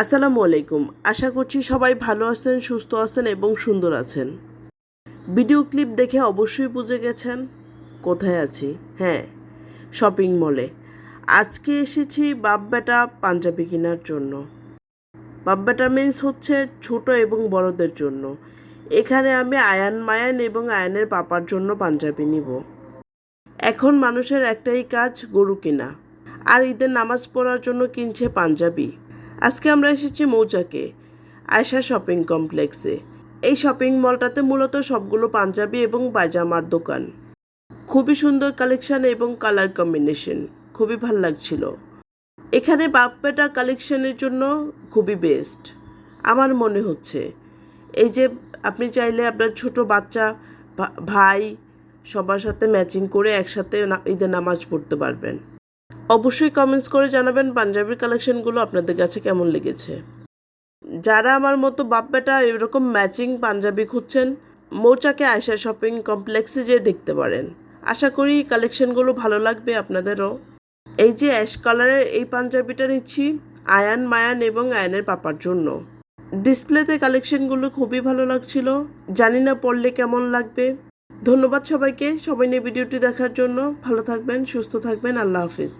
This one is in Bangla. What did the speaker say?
আসসালামু আলাইকুম। আশা করছি সবাই ভালো আছেন, সুস্থ আছেন এবং সুন্দর আছেন। ভিডিও ক্লিপ দেখে অবশ্যই বুঝে গেছেন কোথায় আছি। হ্যাঁ শপিং মলে। আজকে এসেছি বাপ বেটা পাঞ্জাবি কেনার জন্য। বাপ বেটা মিন্স হচ্ছে ছোট এবং বড়দের জন্য। এখানে আমি আয়ান মায়ান এবং আয়ানের পাপার জন্য পাঞ্জাবি নিব। এখন মানুষের একটাই কাজ, গরু কেনা। আর ঈদের নামাজ পড়ার জন্য কিনছে পাঞ্জাবি। আজকে আমরা এসেছি মৌচাকে, আয়শা শপিং কমপ্লেক্সে। এই শপিং মলটাতে মূলত সবগুলো পাঞ্জাবি এবং পায়জামার দোকান। খুবই সুন্দর কালেকশন এবং কালার কম্বিনেশন, খুবই ভালো লাগছিল। এখানে বাপ বেটা কালেকশনের জন্য খুবই বেস্ট, আমার মনে হচ্ছে। এই যে আপনি চাইলে আপনার ছোট বাচ্চা ভাই সবার সাথে ম্যাচিং করে একসাথে ঈদের নামাজ পড়তে পারবেন। অবশ্যই কমেন্টস করে জানাবেন পাঞ্জাবির কালেকশনগুলো আপনাদের কাছে কেমন লেগেছে। যারা আমার মতো বাপ বেটা এরকম ম্যাচিং পাঞ্জাবি খুঁজছেন, মৌচাকে আয়সা শপিং কমপ্লেক্সে যেয়ে দেখতে পারেন। আশা করি কালেকশনগুলো ভালো লাগবে আপনাদেরও। এই যে অ্যাশ কালারের এই পাঞ্জাবিটা নিচ্ছি, আয়ান, মায়ান এবং আয়ানের পাপার জন্য। ডিসপ্লেতে কালেকশনগুলো খুবই ভালো লাগছিল, জানি না পড়লে কেমন লাগবে। ধন্যবাদ সবাইকে, সবাই নিয়ে ভিডিওটি দেখার জন্য। ভালো থাকবেন, সুস্থ থাকবেন, আল্লাহ হাফিজ।